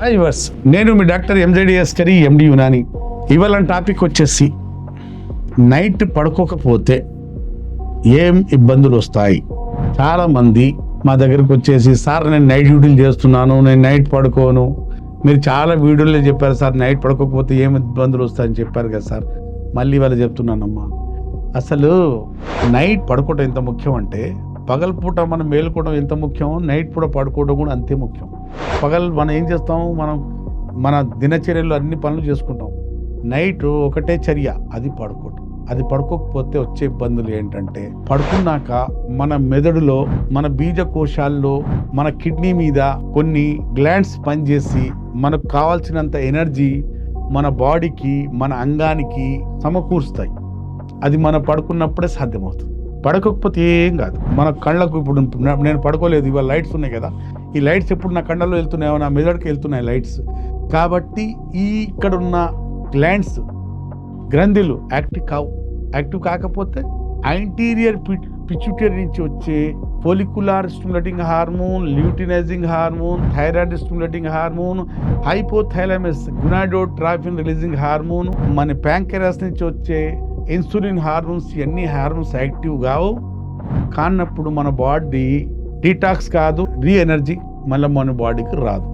హాయ్వర్స్ నేను మీ doctor ఎంజేడిఎస్ curry MD Unani. ఇవాళ టాపిక్ వచ్చేసి నైట్ పడుకోకపోతే ఏం ఇబ్బందులు వస్తాయి? చాలామంది మా దగ్గరకు వచ్చేసి సార్ నేను నైట్ డ్యూటీలు చేస్తున్నాను నేను నైట్ పడుకోను. మీరు చాలా వీడియోలో చెప్పారు సార్ నైట్ పడుకోకపోతే ఏం ఇబ్బందులు వస్తాయని చెప్పారు కదా సార్. మళ్ళీ వాళ్ళు చెప్తున్నానమ్మా. అసలు నైట్ పడుకోవటం ఎంత ముఖ్యం అంటే పగలపూట మనం మేలుకోవడం ఎంత ముఖ్యం? నైట్ పూట పడుకోవడం కూడా అంతే ముఖ్యం. పగలు మనం ఏం చేస్తాం? మనం మన దినచర్యలు అన్ని పనులు చేసుకుంటాం. నైట్ ఒకటే చర్య అది పడుకోవటం. అది పడుకోకపోతే వచ్చే ఇబ్బందులు ఏంటంటే పడుకున్నాక మన మెదడులో మన బీజకోశాల్లో మన కిడ్నీ మీద కొన్ని గ్లాండ్స్ పనిచేసి మనకు కావాల్సినంత ఎనర్జీ మన బాడీకి మన అంగానికి సమకూరుస్తాయి. అది మనం పడుకున్నప్పుడే సాధ్యమవుతుంది. పడకపోతే ఏం కాదు. మన కళ్ళకు ఇప్పుడు నేను పడుకోలేదు ఇవాళ లైట్స్ ఉన్నాయి కదా. ఈ లైట్స్ ఎప్పుడు నా కళ్ళలో వెళ్తున్నాయో నా మెదడుకి వెళ్తున్నాయి లైట్స్. కాబట్టి ఈ ఇక్కడ ఉన్న గ్లాండ్స్ గ్రంథులు యాక్టివ్ కావు. యాక్టివ్ కాకపోతే యాంటీరియర్ పిచ్యుటరీ నుంచి వచ్చే follicular stimulating hormone luteinizing hormone thyroid stimulating hormone hypothalamus gonadotrophin releasing hormone మన ప్యాంకెరస్ నుంచి వచ్చే ఇన్సులిన్ హార్మోన్స్ ఇవన్నీ హార్మోన్స్ యాక్టివ్ కావు. కానప్పుడు మన బాడీ డీటాక్స్ కాదు రీ ఎనర్జీ మళ్ళీ మన బాడీకి రాదు.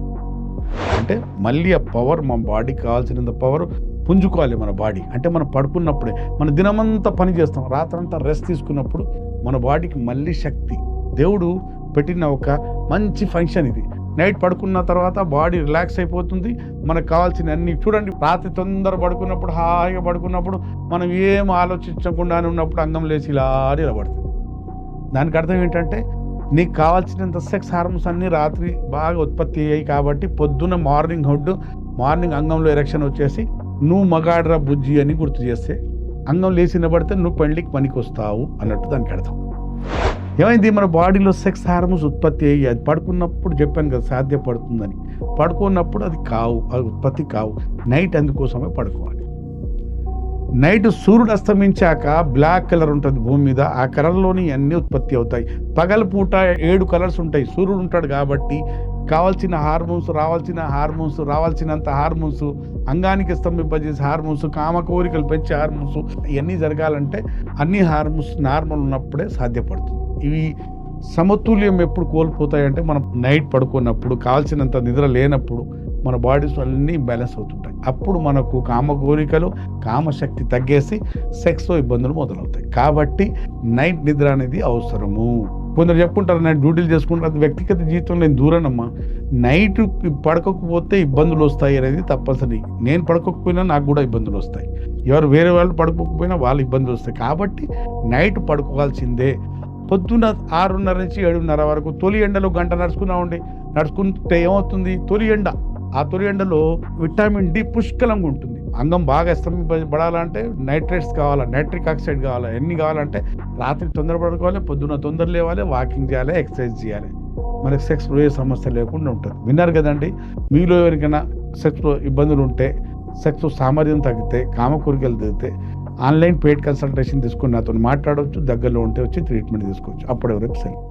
అంటే మళ్ళీ ఆ పవర్ మన బాడీకి కావాల్సినంత పవర్ పుంజుకోవాలి మన బాడీ. అంటే మనం పడుకున్నప్పుడే మన దినమంతా పని చేస్తాం రాత్రంతా రెస్ట్ తీసుకున్నప్పుడు మన బాడీకి మళ్ళీ శక్తి. దేవుడు పెట్టిన ఒక మంచి ఫంక్షన్ ఇది. నైట్ పడుకున్న తర్వాత బాడీ రిలాక్స్ అయిపోతుంది. మనకు కావాల్సిన అన్ని చూడండి రాత్రి తొందర పడుకున్నప్పుడు హాయిగా పడుకున్నప్పుడు మనం ఏం ఆలోచించకుండానే ఉన్నప్పుడు అంగం లేచి ఇలా నిలబడుతుంది. దానికి అర్థం ఏంటంటే నీకు కావాల్సినంత సెక్స్ హార్మోన్స్ అన్ని రాత్రి బాగా ఉత్పత్తి అయ్యాయి కాబట్టి పొద్దున్న మార్నింగ్ హుడ్ మార్నింగ్ అంగంలో ఎరక్షన్ వచ్చేసి నువ్వు మగాడ్రా బుజ్జి అని గుర్తు చేస్తే అంగం లేచి నిలబడితే నువ్వు పెళ్ళికి పనికి వస్తావు అన్నట్టు దానికి అర్థం. ఏమైంది? మన బాడీలో సెక్స్ హార్మోన్స్ ఉత్పత్తి అయ్యి అది పడుకున్నప్పుడు చెప్పాను కదా సాధ్యపడుతుందని. పడుకున్నప్పుడు అది కావు అది ఉత్పత్తి కావు. నైట్ అందుకోసమే పడుకోవాలి. నైట్ సూర్యుడు అస్తమించాక బ్లాక్ కలర్ ఉంటుంది భూమి మీద. ఆ కలర్లోని అన్నీ ఉత్పత్తి అవుతాయి. పగలపూట ఏడు కలర్స్ ఉంటాయి. సూర్యుడు ఉంటాడు కాబట్టి కావాల్సిన హార్మోన్స్ రావాల్సిన హార్మోన్స్ రావాల్సినంత హార్మోన్స్ అంగానికి స్తంభింపజేసే హార్మోన్స్ కామ కోరికలు పెంచే హార్మోన్స్ ఇవన్నీ జరగాలంటే అన్ని హార్మోన్స్ నార్మల్ ఉన్నప్పుడే సాధ్యపడుతుంది. ఇవి సమతుల్యం ఎప్పుడు కోల్పోతాయంటే మనం నైట్ పడుకున్నప్పుడు కావాల్సినంత నిద్ర లేనప్పుడు మన బాడీస్ అన్నీ బ్యాలెన్స్ అవుతుంటాయి. అప్పుడు మనకు కామ కోరికలు కామశక్తి తగ్గేసి సెక్స్తో ఇబ్బందులు మొదలవుతాయి. కాబట్టి నైట్ నిద్ర అనేది అవసరము. కొందరు చెప్పుకుంటారు నేను డ్యూటీలు చేసుకుంటారు వ్యక్తిగత జీవితంలో నేను దూరనమ్మా. నైట్ పడకపోతే ఇబ్బందులు వస్తాయి అనేది తప్పనిసరి. నేను పడకపోయినా నాకు కూడా ఇబ్బందులు వస్తాయి. ఎవరు వేరే వాళ్ళు పడుకోకపోయినా వాళ్ళు ఇబ్బందులు వస్తాయి. కాబట్టి నైట్ పడుకోవాల్సిందే. పొద్దున్న ఆరున్నర నుంచి ఏడున్నర వరకు తొలి ఎండలో గంట నడుచుకున్నామండి. నడుచుకుంటే ఏమవుతుంది? తొలి ఎండ. ఆ తొలి ఎండలో విటమిన్ డి పుష్కలంగా ఉంటుంది. అంగం బాగా పడాలంటే నైట్రేట్స్ కావాలా నైట్రిక్ ఆక్సైడ్ కావాలా ఎన్ని కావాలంటే రాత్రి తొందర పడుకోవాలి పొద్దున్న తొందర లేవాలి వాకింగ్ చేయాలి ఎక్సర్సైజ్ చేయాలి. మనకి సెక్స్లో ఏ సమస్య లేకుండా ఉంటుంది. విన్నారు కదండి? మీలో ఎవరికైనా సెక్స్లో ఇబ్బందులు ఉంటే సెక్స్ సామర్థ్యం తగ్గితే కామ కోరికలు తగ్గితే ఆన్లైన్ పెయిడ్ కన్సల్టేషన్ తీసుకుని నాతో మాట్లాడవచ్చు దగ్గరలో ఉంటే వచ్చి ట్రీట్మెంట్ తీసుకోవచ్చు. అప్పటి వరకు సెలవు